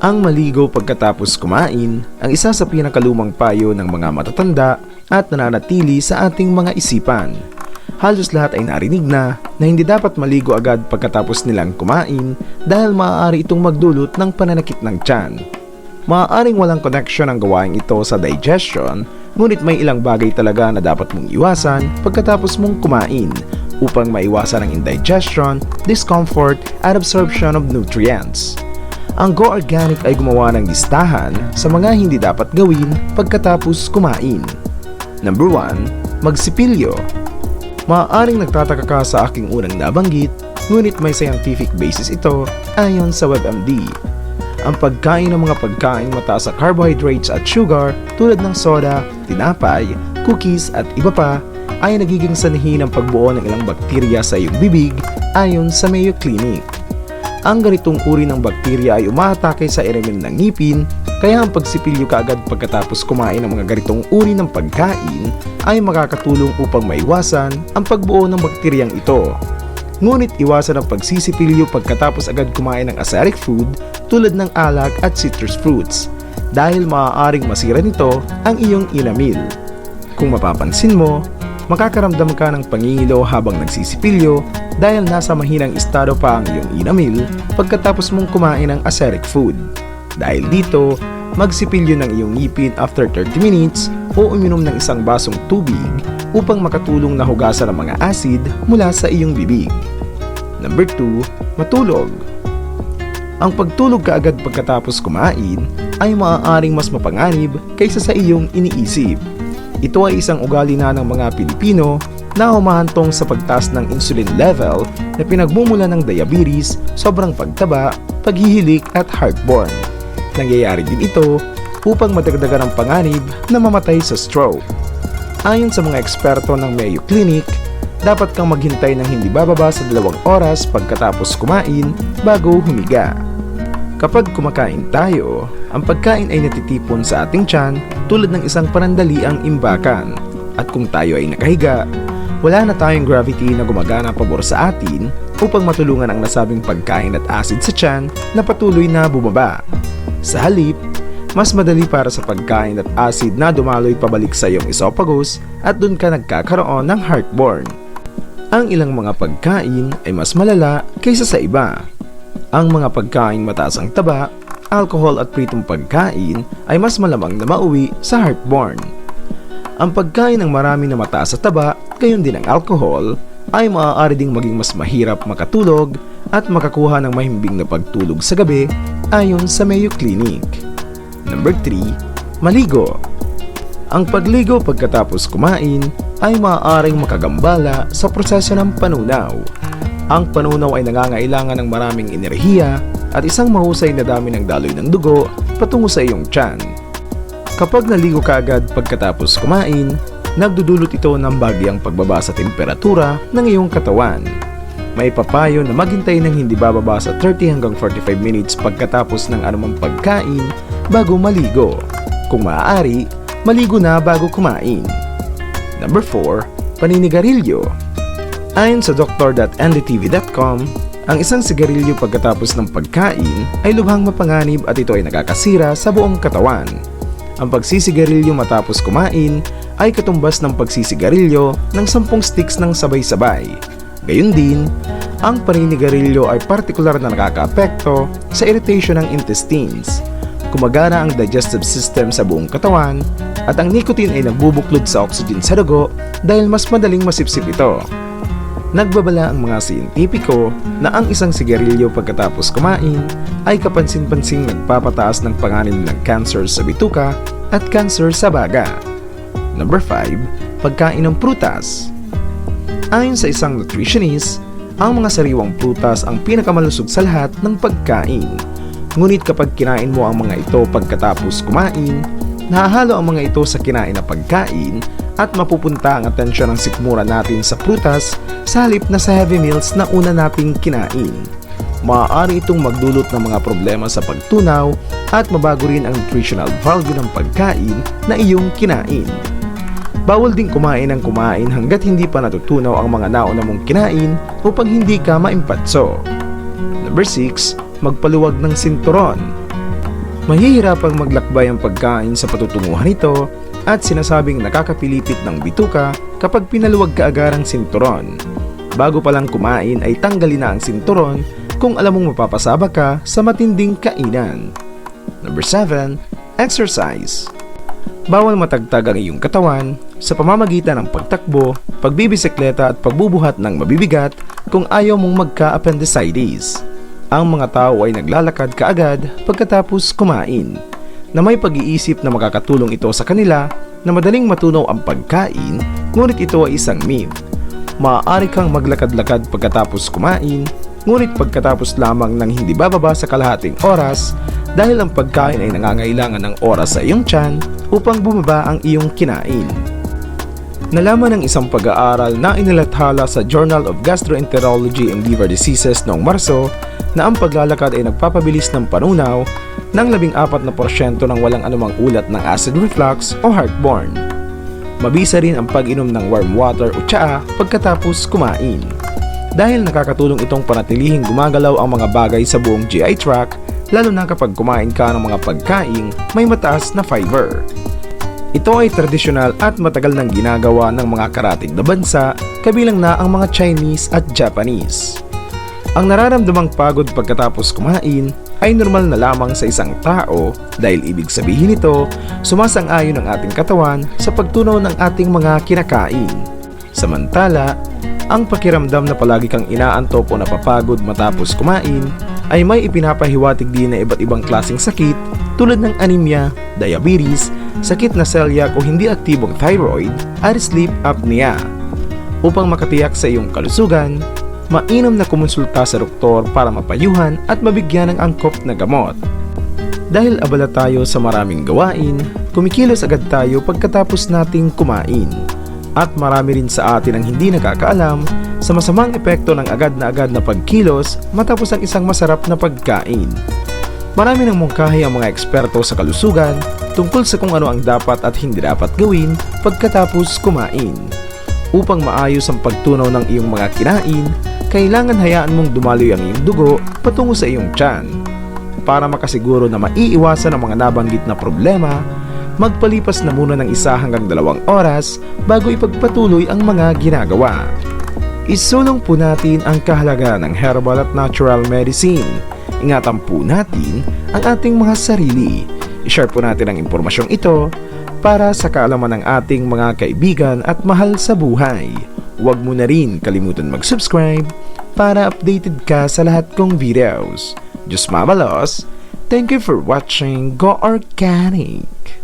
Ang maligo pagkatapos kumain ang isa sa pinakalumang payo ng mga matatanda at nananatili sa ating mga isipan. Halos lahat ay narinig na na hindi dapat maligo agad pagkatapos nilang kumain dahil maaari itong magdulot ng pananakit ng tiyan. Maaaring walang connection ang gawain ito sa digestion, ngunit may ilang bagay talaga na dapat mong iwasan pagkatapos mong kumain upang maiwasan ang indigestion, discomfort, at absorption of nutrients. Ang Go Organic ay gumawa ng listahan sa mga hindi dapat gawin pagkatapos kumain. Number 1. Magsipilyo Maaaring nagtataka ka sa aking unang nabanggit, ngunit may scientific basis ito ayon sa WebMD. Ang pagkain ng mga pagkain mataas sa carbohydrates at sugar tulad ng soda, tinapay, cookies at iba pa ay nagiging sanhi ng pagbuo ng ilang bakterya sa iyong bibig ayon sa Mayo Clinic. Ang ganitong uri ng bakterya ay umaatake sa irimin ng ngipin, kaya ang pagsipilyo kaagad pagkatapos kumain ng mga ganitong uri ng pagkain ay makakatulong upang maiwasan ang pagbuo ng bakteryang ito. Ngunit iwasan ang pagsisipilyo pagkatapos agad kumain ng acidic food tulad ng alak at citrus fruits dahil maaaring masira nito ang iyong inamil. Kung mapapansin mo, makakaramdam ka ng pangingilo habang nagsisipilyo dahil nasa mahinang estado pa ang iyong inamil pagkatapos mong kumain ng acidic food. Dahil dito, magsipilyo ng iyong ngipin after 30 minutes o uminom ng isang basong tubig upang makatulong na hugasan ang mga acid mula sa iyong bibig. Number 2, matulog. Ang pagtulog kaagad pagkatapos kumain ay maaaring mas mapanganib kaysa sa iyong iniisip. Ito ay isang ugali na ng mga Pilipino na humahantong sa pagtaas ng insulin level na pinagmumula ng diabetes, sobrang pagtaba, paghihilik at heartburn. Nangyayari din ito upang madagdagan ang panganib na mamatay sa stroke. Ayon sa mga eksperto ng Mayo Clinic, dapat kang maghintay ng hindi bababa sa dalawang oras pagkatapos kumain bago humiga. Kapag kumakain tayo, ang pagkain ay natitipon sa ating tiyan tulad ng isang panandaliang imbakan. At kung tayo ay nakahiga, wala na tayong gravity na gumagana pabor sa atin upang matulungan ang nasabing pagkain at acid sa tiyan na patuloy na bumaba. Sa halip, mas madali para sa pagkain at acid na dumaloy pabalik sa iyong esophagus at doon ka nagkakaroon ng heartburn. Ang ilang mga pagkain ay mas malala kaysa sa iba. Ang mga pagkain mataas ang taba, alcohol at pritong pagkain ay mas malamang na mauwi sa heartburn. Ang pagkain ng marami na mataas sa taba, gayon din ang alcohol, ay maaari ding maging mas mahirap makatulog at makakuha ng mahimbing na pagtulog sa gabi ayon sa Mayo Clinic. Number 3. Maligo Ang pagligo pagkatapos kumain ay maaaring makagambala sa proseso ng panunaw. Ang panunaw ay nangangailangan ng maraming enerhiya at isang mahusay na dami ng daloy ng dugo patungo sa iyong tiyan. Kapag naligo ka agad pagkatapos kumain, nagdudulot ito ng bagyang pagbaba sa temperatura ng iyong katawan. May papayo na maghintay ng hindi bababa sa 30 hanggang 45 minutes pagkatapos ng anumang pagkain bago maligo. Kung maaari, maligo na bago kumain. Number 4. Paninigarilyo Ayon sa Dr.ndtv.com, ang isang sigarilyo pagkatapos ng pagkain ay lubhang mapanganib at ito ay nakakasira sa buong katawan. Ang pagsisigarilyo matapos kumain ay katumbas ng pagsisigarilyo ng 10 sticks ng sabay-sabay. Gayun din, ang paninigarilyo ay partikular na nakakaapekto sa irritation ng intestines. Kumagana ang digestive system sa buong katawan at ang nicotine ay nagbubuklod sa oxygen sa dugo dahil mas madaling masipsip ito. Nagbabala ang mga siyentipiko na ang isang sigarilyo pagkatapos kumain ay kapansin-pansing nagpapataas ng panganib ng cancer sa bituka at cancer sa baga. Number 5. Pagkain ng prutas Ayon sa isang nutritionist, ang mga sariwang prutas ang pinakamalusog sa lahat ng pagkain. Ngunit kapag kinain mo ang mga ito pagkatapos kumain, nahahalo ang mga ito sa kinain na pagkain at mapupunta ang atensyon ng sikmura natin sa prutas sa halip na sa heavy meals na una nating kinain. Maaari itong magdulot ng mga problema sa pagtunaw at mabago rin ang nutritional value ng pagkain na iyong kinain. Bawal din kumain ng kumain hanggat hindi pa natutunaw ang mga nauna mong kinain upang hindi ka maimpatso. Number 6. Magpaluwag ng sinturon. Mahihirapang maglakbay ang pagkain sa patutunguhan nito at sinasabing nakakapilipit ng bituka kapag pinaluwag ka agad ang sinturon. Bago pa lang kumain ay tanggalin na ang sinturon kung alam mong mapapasaba ka sa matinding kainan. Number 7. Exercise Bawal matagtag ang iyong katawan sa pamamagitan ng pagtakbo, pagbibisikleta at pagbubuhat ng mabibigat kung ayaw mong magka-appendicitis. Ang mga tao ay naglalakad kaagad pagkatapos kumain na may pag-iisip na makakatulong ito sa kanila na madaling matunaw ang pagkain ngunit ito ay isang myth. Maaari kang maglakad-lakad pagkatapos kumain ngunit pagkatapos lamang ng hindi bababa sa kalahating oras dahil ang pagkain ay nangangailangan ng oras sa iyong tiyan upang bumaba ang iyong kinain. Nalaman ng isang pag-aaral na inilathala sa Journal of Gastroenterology and Liver Diseases noong Marso na ang paglalakad ay nagpapabilis ng panunaw ng 14% ng walang anumang ulat ng acid reflux o heartburn. Mabisa rin ang pag-inom ng warm water o tsaa pagkatapos kumain. Dahil nakakatulong itong panatilihing gumagalaw ang mga bagay sa buong GI tract lalo na kapag kumain ka ng mga pagkaing may mataas na fiber. Ito ay tradisyonal at matagal nang ginagawa ng mga karatig na bansa kabilang na ang mga Chinese at Japanese. Ang nararamdamang pagod pagkatapos kumain ay normal na lamang sa isang tao dahil ibig sabihin nito sumasang-ayon ang ating katawan sa pagtunaw ng ating mga kinakain. Samantala, ang pakiramdam na palagi kang inaantok o napapagod matapos kumain ay may ipinapahiwatig din na iba't ibang klaseng sakit tulad ng anemia, diabetes, sakit na celiac o hindi aktibong thyroid at sleep apnea. Upang makatiyak sa iyong kalusugan, mainam na kumonsulta sa doktor para mapayuhan at mabigyan ng angkop na gamot. Dahil abala tayo sa maraming gawain, kumikilos agad tayo pagkatapos nating kumain. At marami rin sa atin ang hindi nakakaalam sa masamang epekto ng agad na agad na pagkilos matapos ang isang masarap na pagkain. Marami ng mungkahi ang mga eksperto sa kalusugan tungkol sa kung ano ang dapat at hindi dapat gawin pagkatapos kumain. Upang maayos ang pagtunaw ng iyong mga kinain, kailangan hayaan mong dumaloy ang iyong dugo patungo sa iyong tiyan. Para makasiguro na maiiwasan ang mga nabanggit na problema, magpalipas na muna ng isa hanggang dalawang oras bago ipagpatuloy ang mga ginagawa. Isulong po natin ang kahalagahan ng herbal at natural medicine. Ingatan po natin ang ating mga sarili. I-share po natin ang impormasyong ito para sa kaalaman ng ating mga kaibigan at mahal sa buhay. Huwag mo na rin kalimutan mag-subscribe para updated ka sa lahat kong videos. Diyos mabalos, thank you for watching Go Organic!